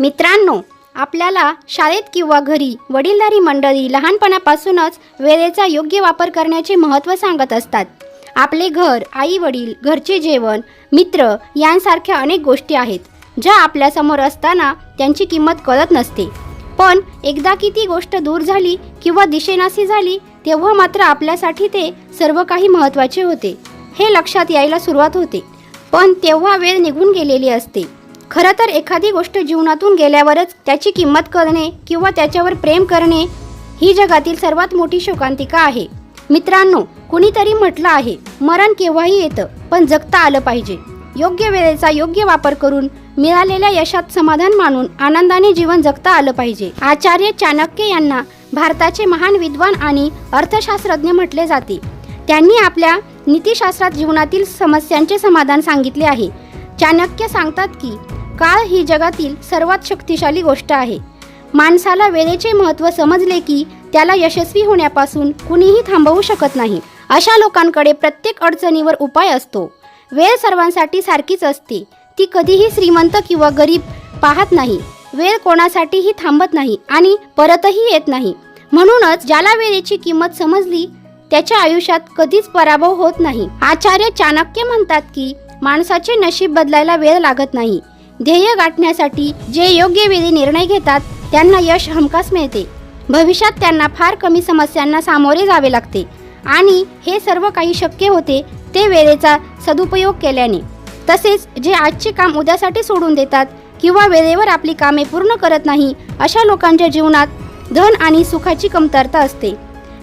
मित्रांनो आपल्याला शाळेत किंवा घरी वडीलधारी मंडळी लहानपणापासूनच वेळेचा योग्य वापर करण्याचे महत्त्व सांगत असतात. आपले घर आई वडील घरचे जेवण मित्र यांसारख्या अनेक गोष्टी आहेत ज्या आपल्यासमोर असताना त्यांची किंमत कळत नसते. पण एकदा की ती गोष्ट दूर झाली किंवा दिशेनासी झाली तेव्हा मात्र आपल्यासाठी ते सर्व काही महत्त्वाचे होते. हे लक्षात यायला सुरुवात होते. पण तेव्हा वेळ निघून गेलेली असते. खरं तर एखादी गोष्ट जीवनातून गेल्यावरच त्याची किंमत करणे किंवा त्याच्यावर प्रेम करणे ही जगातील सर्वात मोठी शोकांतिका आहे. मित्रांनो कुणीतरी म्हटलं आहे मरण केव्हाही येतं पण जगता आलं पाहिजे. योग्य वेळेचा योग्य वापर करून मिळालेल्या यशात समाधान मानून आनंदाने जीवन जगता आलं पाहिजे. आचार्य चाणक्य यांना भारताचे महान विद्वान आणि अर्थशास्त्रज्ञ म्हटले जाते. त्यांनी आपल्या नीतिशास्त्रात जीवनातील समस्यांचे समाधान सांगितले आहे. चाणक्य सांगतात की काळ ही जगातील सर्वात शक्तिशाली गोष्ट आहे. माणसाला वेळेचे महत्त्व समजले की त्याला यशस्वी होण्यापासून कुणीही थांबवू शकत नाही. अशा लोकांकडे प्रत्येक अडचणीवर उपाय असतो. वेळ सर्वांसाठी सारखीच असते. ती कधीही श्रीमंत किंवा गरीब पाहत नाही. वेळ कोणासाठीही थांबत नाही आणि परतही येत नाही. म्हणूनच ज्याला वेळेची किंमत समजली त्याच्या आयुष्यात कधीच पराभव होत नाही. आचार्य चाणक्य म्हणतात की माणसाचे नशीब बदलायला वेळ लागत नाही. ध्येय गाठण्यासाठी जे योग्य वेळी निर्णय घेतात त्यांना यश हमखास मिळते. भविष्यात त्यांना फार कमी समस्यांना सामोरे जावे लागते आणि हे सर्व काही शक्य होते ते वेळेचा सदुपयोग केल्याने. तसेच जे आजचे काम उद्यासाठी सोडून देतात किंवा वेळेवर आपली कामे पूर्ण करत नाही अशा लोकांच्या जीवनात धन आणि सुखाची कमतरता असते.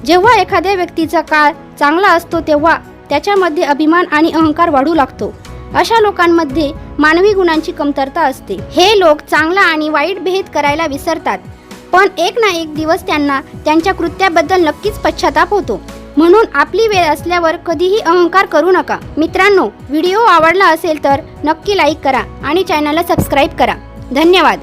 जेव्हा एखाद्या व्यक्तीचा काळ चांगला असतो तेव्हा त्याच्यामध्ये अभिमान आणि अहंकार वाढू लागतो. अशा लोकांमध्ये मानवी गुणांची कमतरता असते. हे लोक चांगला आणि वाईट भेद करायला विसरतात पण एक ना एक दिवस त्यांना त्यांच्या कृत्याबद्दल नक्कीच पश्चाताप होतो. म्हणून आपली वेळ असल्यावर कधीही अहंकार करू नका. मित्रांनो व्हिडिओ आवडला असेल तर नक्की लाईक करा आणि चॅनलला सबस्क्राईब करा. धन्यवाद.